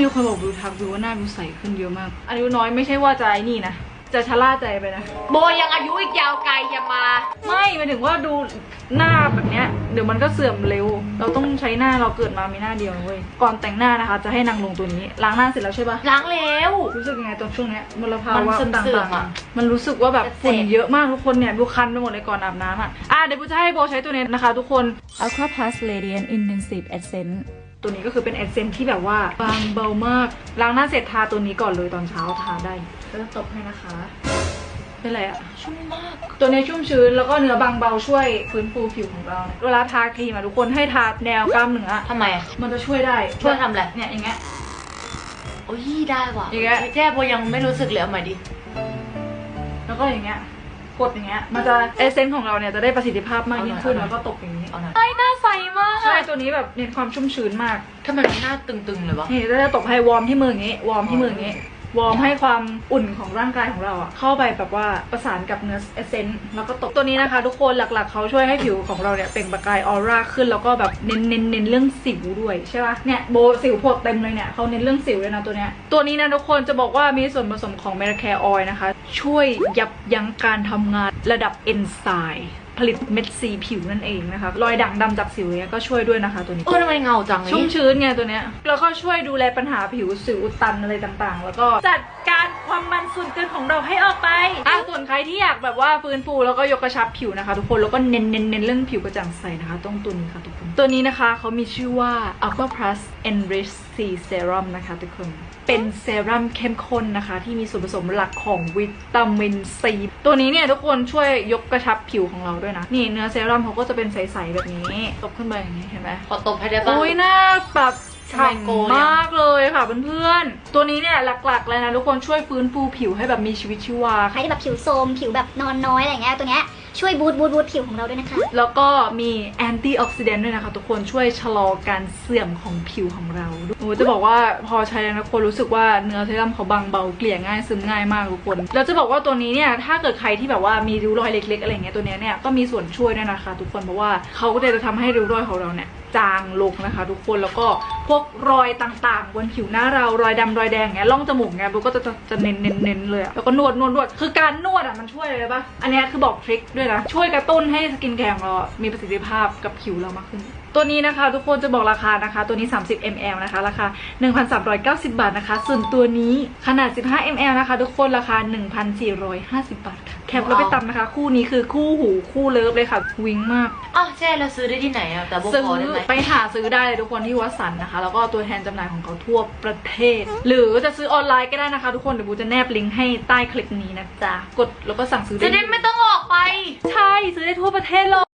มีคนบอกบิวทักบิวว่าหน้าบิวใสขึ้นเยอะมาก อายุน้อยไม่ใช่ว่าจะไอ้นี่นะ จะชะล่าใจไปนะ โบยังอายุอีกยาวไกลอย่ามา ไม่หมายถึงว่าดูหน้าแบบเนี้ย เดี๋ยวมันก็เสื่อมเร็ว เราต้องใช้หน้าเราเกิดมามีหน้าเดียวนะเว้ย ก่อนแต่งหน้านะคะ จะให้นางลงตัวนี้ ล้างหน้าเสร็จแล้วใช่ปะล้างแล้ว รู้สึกยังไงตอนช่วงเนี้ยมลภาวะมันเสื่ต่าอมงๆอะๆมันรู้สึกว่าแบบเสพฝุ่นเยอะมากทุกคนเนี่ยบิวคันไปหมดเลยก่อนอาบน้ำอะ อะเดี๋ยวบิวจะให้โบใช้ตัวนี้นะคะ ทุกคน Aqua Plus Radiant Intensive Essence ตัวนี้ก็คือเป็นเอเซนที่แบบว่าบางเบามากล้างหน้าเสร็จทาตัวนี้ก่อนเลยตอนเช้าทาได้ก็จะตบให้นะคะเป็นไรอะชุ่มมาก ตัวนี้ชุ่มชื้นแล้วก็เนื้อบางเบาช่วยฟื้นฟูผิวของเราเวลาทาครีมอะทุกคนให้ทาแนวกล้ามเนื้อทำไมอะมันจะช่วยได้ช่วยทำอะไรเนี่ยอย่างเงี้ยโอ้ยได้ว่ะอย่างเงี้ยแจ้โบยังไม่รู้สึกเลยเอาใหม่ดิแล้วก็อย่างเงี้ย กดอย่างเงี้ยมันจะเอเซนต์ของเราเนี่ยจะได้ประสิทธิภาพมากยิ่งขึ้นเอาหน่อยแล้วก็ตกอย่างนี้เอาหน่อยเฮ้ยหน้าใสมากใช่ตัวนี้แบบเน้นความชุ่มชื้นมากทำไมมันหน้าตึงๆเลยวะนี่จะตบให้วอร์มที่มืออย่างงี้วอร์มที่มืออย่างงี้ วอร์มให้ความอุ่นของร่างกายของเราอะเข้าไปแบบว่าประสานกับเนื้อเอเซนต์แล้วก็ตบตัวนี้นะคะ ทุกคนหลักๆเขาช่วยให้ผิวของเราเนี่ยเปล่งประกายออร่าขึ้นแล้วก็แบบเน้นเน้นเน้นเรื่องสิวด้วยใช่ปะเนี่ยโบสิวโผดเต็มเลยเนี่ยเขาเน้นเรื่องสิวเลยนะตัวเนี้ยตัวนี้นะทุกคนจะบอกว่ามีส่วนผสมของเมลาแคร์ออยนะคะ ช่วยยับยั้งการทำงานระดับเอนไซม์ ผลิตเม็ดสีผิวนั่นเองนะคะ รอยด่างดำจากสิวเนี่ยก็ช่วยด้วยนะคะตัวนี้ เออทำไมเงาจังเลยชุ่มชื้นไงตัวเนี้ย แล้วก็ช่วยดูแลปัญหาผิวสิวอุดตันอะไรต่างๆ แล้วก็จัดการ ความมันส่วนเกินของเราให้ออกไปอะส่วนใครที่อยากแบบว่าฟื้นฟูแล้วก็ยกกระชับผิวนะคะ ทุกคนแล้วก็เน้นเน้นเน้นเรื่องผิวกระจ่างใสนะคะต้องตัวนี้ค่ะทุกคน ตัวนี้นะคะเขามีชื่อว่า Aqua Plus Enrich C Serum นะคะทุกคนเป็นเซรั่มเข้มข้นนะคะ ที่มีส่วนผสมหลักของวิตามินซีตัวนี้เนี่ยทุกคนช่วยยกกระชับผิวของเราด้วยนะ นี่เนื้อเซรั่มเขาก็จะเป็นใสๆแบบนี้ ตบขึ้นไปอย่างนี้เห็นไหมขอตบให้ได้ป่ะอุ้ยหน้าแบบทำไมโกยฉ่ำอะมากเล ยค่ะเพื่อนๆ ตัวนี้เนี่ยหลักๆเลยนะทุกคนช่วยฟื้นฟูผิวให้แบบมีชีวิตชีวาใครที่แบบผิวโทรมผิวแบบนอนน้อยอะไรอย่างเงี้ยตัวเนี้ยช่วยบูทบูทบูทผิวของเราด้วยนะคะ แล้วก็มีแอนตี้ออกซิเดนต์ด้วยนะคะทุกคนช่วยชะลอการเสื่อมของผิวของเราโอ้จะบอกว่าพอใช้แล้วนะคนรู้สึกว่าเนื้อเซรั่มเขาบางเบาเกลี่ยง่ายซึมง่ายมากทุกคนแล้วจะบอกว่าตัวนี้เนี่ยถ้าเกิดใครที่แบบว่ามีริ้วรอยเล็ก ๆ อะไรเงี้ยตัวเนี้ยเนี่ยก็มีส่วนช่วยด้วยนะคะ ทุกคนเพราะว่าเขาก็จะทำให้ริ้วรอยของเราเนี่ยจางลงนะคะ ทุกคนแล้วก็พวกรอยต่างๆบนผิวหน้าเรารอยดำรอยแดงเงี้ยร่องจมูกเงี้ยเราก็จะจะเน้นเน้นเน้นเลยแล้วก็นวดนวดนวดคือการนวดอะมันช่วยเลยปะอันนี้คือบอกทริคด้วยนะช่วยกระตุ้นให้สกินแคร์ของเรา มีประสิทธิภาพกับผิวเรามากขึ้น ตัวนี้นะคะ ทุกคนจะบอกราคานะคะ ตัวนี้ 30 ml นะคะราคา 1,390 บาทนะคะ ส่วนตัวนี้ขนาด 15 ml นะคะ ทุกคนราคา 1,450 บาท แคปแล้วไปตำนะคะ คู่นี้คือคู่หูคู่เลิฟเลยค่ะ วิงมากอ้าวแจ้แล้วซื้อได้ที่ไหนอะแต่โบซื้อขอได้ไหมไปหาซื้อได้เลยทุกคนที่วัดสันนะคะ แล้วก็ตัวแทนจำหน่ายของเขาทั่วประเทศ หรือจะซื้อออนไลน์ก็ได้นะคะ ทุกคนเดี๋ยวบูจะแนบลิงก์ให้ใต้คลิปนี้นะจ๊ะกดแล้วก็สั่งซื้อจะได้ไม่ต้องออกไป ใช่ซื้อได้ทั่วประเทศเลย